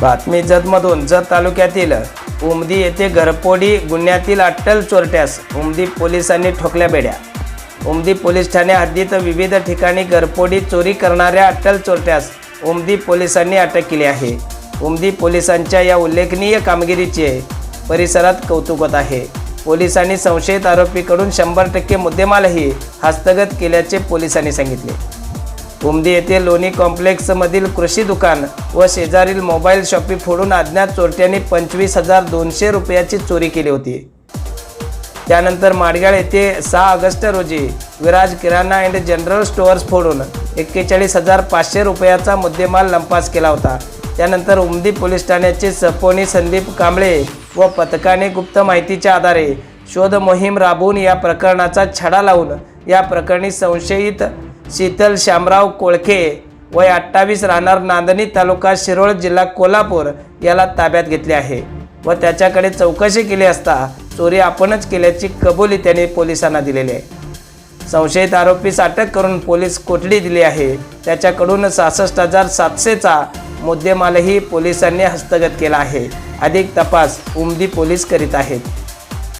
बातमी जतमधून जत तालुक्यातील उमदी येथे घरपोडी गुन्ह्यातील अट्टल चोरट्यास उमदी पोलिसांनी ठोकल्या बेड्या. उमदी पोलीस ठाणे हद्दीत विविध ठिकाणी घरपोडी चोरी करणाऱ्या अट्टल चोरट्यास उमदी पोलिसांनी अटक केली आहे. उमदी पोलिसांच्या या उल्लेखनीय कामगिरीचे परिसरात कौतुक होत आहे. पोलिसांनी संशयित आरोपीकडून शंभर टक्के मुद्देमालही हस्तगत केल्याचे पोलिसांनी सांगितले. उमदी येथे लोणी कॉम्प्लेक्समधील कृषी दुकान व शेजारील मोबाईल शॉपी फोडून अज्ञात चोरट्यांनी पंचवीस हजार दोनशे रुपयाची चोरी केली होती. त्यानंतर माडगाळ येथे सहा ऑगस्ट रोजी विराज किराणा अँड जनरल स्टोअर्स फोडून एक्केचाळीस हजार पाचशे रुपयाचा मुद्देमाल लंपास केला होता. त्यानंतर उमदी पोलीस ठाण्याचे सपोनी संदीप कांबळे व पथकाने गुप्त माहितीच्या आधारे शोध मोहीम राबवून या प्रकरणाचा छडा लावून या प्रकरणी संशयित शीतल श्यामराव कोळखे वय अठ्ठावीस राहणार नांदणी तालुका शिरोळ जिल्हा कोल्हापूर याला ताब्यात घेतले आहे व त्याच्याकडे चौकशी केली असता चोरी आपणच केल्याची कबुली त्याने पोलिसांना दिलेली आहे. संशयित आरोपीस अटक करून पोलीस कोठडी दिली आहे त्याच्याकडून सहासष्ट हजार सातशेचा मुद्देमालही पोलिसांनी हस्तगत केला आहे. अधिक तपास उमदी पोलीस करीत आहेत.